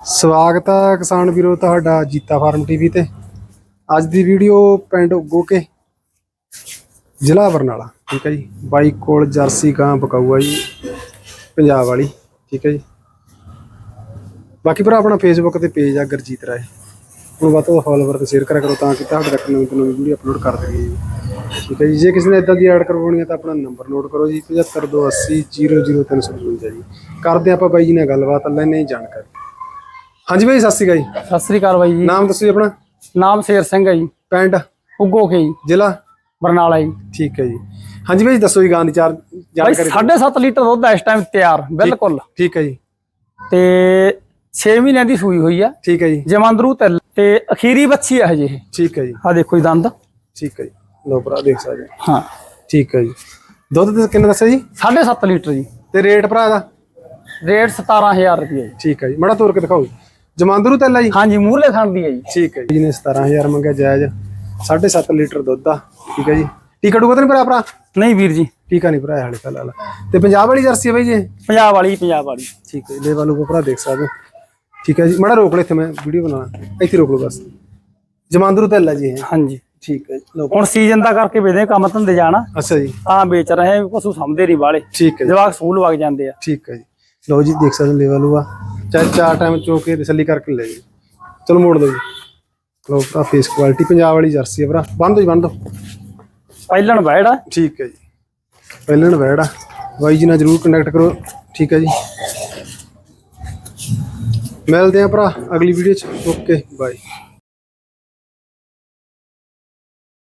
ਸਵਾਗਤ ਹੈ ਕਿਸਾਨ ਵੀਰੋ ਤੁਹਾਡਾ ਜੀਤਾ ਫਾਰਮ ਟੀਵੀ ਤੇ। ਅੱਜ ਦੀ ਵੀਡੀਓ ਪਿੰਡ ਗੋਕੇ, ਜ਼ਿਲ੍ਹਾ ਬਰਨਾਲਾ, ਠੀਕ ਹੈ ਜੀ। ਬਾਈ ਕੋਲ ਜਰਸੀ ਗਾਂ ਬਕਾਊਆ ਜੀ, ਪੰਜਾਬ ਵਾਲੀ, ਠੀਕ ਹੈ ਜੀ। ਬਾਕੀ ਭਰਾ, ਆਪਣਾ ਫੇਸਬੁੱਕ ਤੇ ਪੇਜ ਆ, ਗਰਜੀਤ ਰਾਏ। ਹੁਣ ਵੱਧ ਤੋਂ ਵੱਧ ਫਾਲੋਵਰ ਤੇ ਸ਼ੇਅਰ ਕਰਿਆ ਕਰੋ ਤਾਂ ਕਿ ਤੁਹਾਡੇ ਤੱਕ ਨਵੀਂ ਤੋਂ ਨਵੀਂ ਵੀਡੀਓ ਅਪਲੋਡ ਕਰ ਦਈਏ ਜੀ। ਠੀਕ ਹੈ ਜੀ, ਜੇ ਕਿਸੇ ਨੇ ਇਦਾਂ ਦੀ ਐਡ ਕਰਵਾਉਣੀ ਹੈ ਤਾਂ ਆਪਣਾ ਨੰਬਰ ਨੋਟ ਕਰੋ ਜੀ 7528000355 ਜੀ। ਕਰਦੇ ਆਪਾਂ ਬਾਈ ਜੀ ਨਾਲ ਗੱਲਬਾਤ ਲੈਣੇ ਜਾਣਕਾਰੀ। ਹਾਂਜੀ ਬਾਈ ਸਤਿ ਸ਼੍ਰੀ ਅਕਾਲ ਜੀ। ਸਤਿ ਸ੍ਰੀ ਅਕਾਲ ਬਾਈ ਜੀ। ਨਾਮ ਦੱਸੋ ਜੀ ਆਪਣਾ? ਨਾਮ ਸ਼ੇਰ ਸਿੰਘ ਹੈ ਜੀ। ਪਿੰਡ? ਉਗੋ ਕੇ ਜੀ। ਜ਼ਿਲ੍ਹਾ? ਬਰਨਾਲਾ ਜੀ। ਠੀਕ ਹੈ ਜੀ। ਹਾਂਜੀ ਬਾਈ ਦੱਸੋ ਜੀ ਗਾਂ ਦੀ ਚਾਰ ਬਾਈ ਜਾਣਕਾਰੀ 7.5 ਲੀਟਰ ਦੁੱਧ ਹੈ ਇਸ ਟਾਈਮ ਤਿਆਰ ਬਿਲਕੁਲ। ਠੀਕ ਹੈ ਜੀ। ਤੇ 6 ਮਹੀਨਿਆਂ ਦੀ ਸੂਈ ਹੋਈ ਆ। ਠੀਕ ਹੈ ਜੀ। ਜਮੰਦਰੂ ਤੇ ਤੇ ਅਖੀਰੀ ਬੱਚੀ ਹੈ ਹਜੇ ਇਹ। ਠੀਕ ਹੈ ਜੀ। ਆ ਦੇਖੋ ਜੀ ਦੰਦ। ਠੀਕ ਹੈ ਜੀ। ਲੋ ਭਰਾ ਦੇਖ ਸਕਦੇ ਹੋ। ਹਾਂ। ਠੀਕ ਹੈ ਜੀ। ਦੁੱਧ ਤੇ ਕਿੰਨਾ ਦੱਸਿਆ ਜੀ? 7.5 ਲੀਟਰ ਜੀ। ਤੇ ਰੇਟ ਭਰਾ ਦਾ? ਰੇਟ 17000 ਰੁਪਏ ਠੀਕ ਹੈ ਜੀ। ਮੜਾ ਤੋਰ ਕੇ ਦਿਖਾਓ ਜੀ। ਜਮਾਂਦਰੂ ਤੈਲਾ ਜੀ? ਹਾਂਜੀ ਮੂਰਲੇ ਖਾਣ ਦੀ ਹੈ ਜੀ। ਠੀਕ ਹੈ ਜੀ। ਨੇ 17000 ਮੰਗਿਆ ਜਾਇਜ਼। 7.5 ਲੀਟਰ ਦੁੱਧ ਆ। ਠੀਕ ਹੈ ਜੀ। ਟੀਕਾ ਟੂਕਾ ਤਾਂ ਨਹੀਂ ਭਰਾ ਭਰਾ? ਨਹੀਂ ਵੀਰ ਜੀ। ਟੀਕਾ ਨਹੀਂ ਭਰਾਇਆ ਹਾਲੇ ਫਿਲਹਾਲ ਤੇ ਪੰਜਾਬ ਵਾਲੀ ਜਰਸੀ ਹੈ ਬਾਈ ਜੀ? ਪੰਜਾਬ ਵਾਲੀ ਪੰਜਾਬ ਵਾਲੀ। ਠੀਕ ਹੈ ਲੈਵਲ ਨੂੰ ਭਰਾ ਦੇਖ ਸਕਦੇ ਹੋ। ਠੀਕ ਹੈ ਜੀ। ਮੜਾ ਰੋਕ ਲੈ ਇੱਥੇ ਮੈਂ ਵੀਡੀਓ ਬਣਾਉਣਾ ਇੱਥੇ ਰੋਕ ਲਓ ਬਸ। ਜਮਾਂਦਰੂ ਤੈਲਾ ਜੀ ਹਾਂਜੀ। ਠੀਕ ਹੈ ਜੀ। ਲਓ। ਹੁਣ ਸੀਜ਼ਨ ਦਾ ਕਰਕੇ ਵੇਦੇ ਕੰਮ ਧੰਦੇ ਜਾਣਾ। ਅੱਛਾ ਜੀ। ਤਾਂ ਵੇਚ ਰਹੇ ਹਾਂ, ਪਸ਼ੂ ਸਮਝਦੇ ਨਹੀਂ ਵਾਲੇ। ਠੀਕ ਹੈ ਜਵਾਕ ਸਕੂਲ ਵਗ ਜਾਂਦੇ ਆ। ਠੀਕ ਹੈ ਜੀ। ਲਓ ਜੀ ਦੇਖ ਸਕਦੇ ਲੈਵਲ ਹੁਆ ਚਾਹੇ ਚਾਰ ਟਾਈਮ ਚੋ ਕੇ ਤਸੱਲੀ ਕਰਕੇ ਲੈ ਜੀ ਚਲੋ ਮੋੜ ਦਿਓ ਜੀ। ਲਓ ਭਰਾ ਫੇਸ ਕੁਆਲਿਟੀ ਪੰਜਾਬ ਵਾਲੀ ਜਰਸੀ ਹੈ ਭਰਾ। ਬੰਦ ਦੋ ਜੀ ਬੰਦ ਦੋ ਪਹਿਲਣ ਬੈੜਾ ਠੀਕ ਹੈ ਜੀ। ਪਹਿਲਣ ਵੈੜ ਬਾਈ ਜੀ ਨਾਲ ਜਰੂਰ ਕੰਟੈਕਟ ਕਰੋ। ਠੀਕ ਹੈ ਜੀ। ਮਿਲਦੇ ਆ ਭਰਾ ਅਗਲੀ ਵੀਡੀਓ ਚ। Okay bye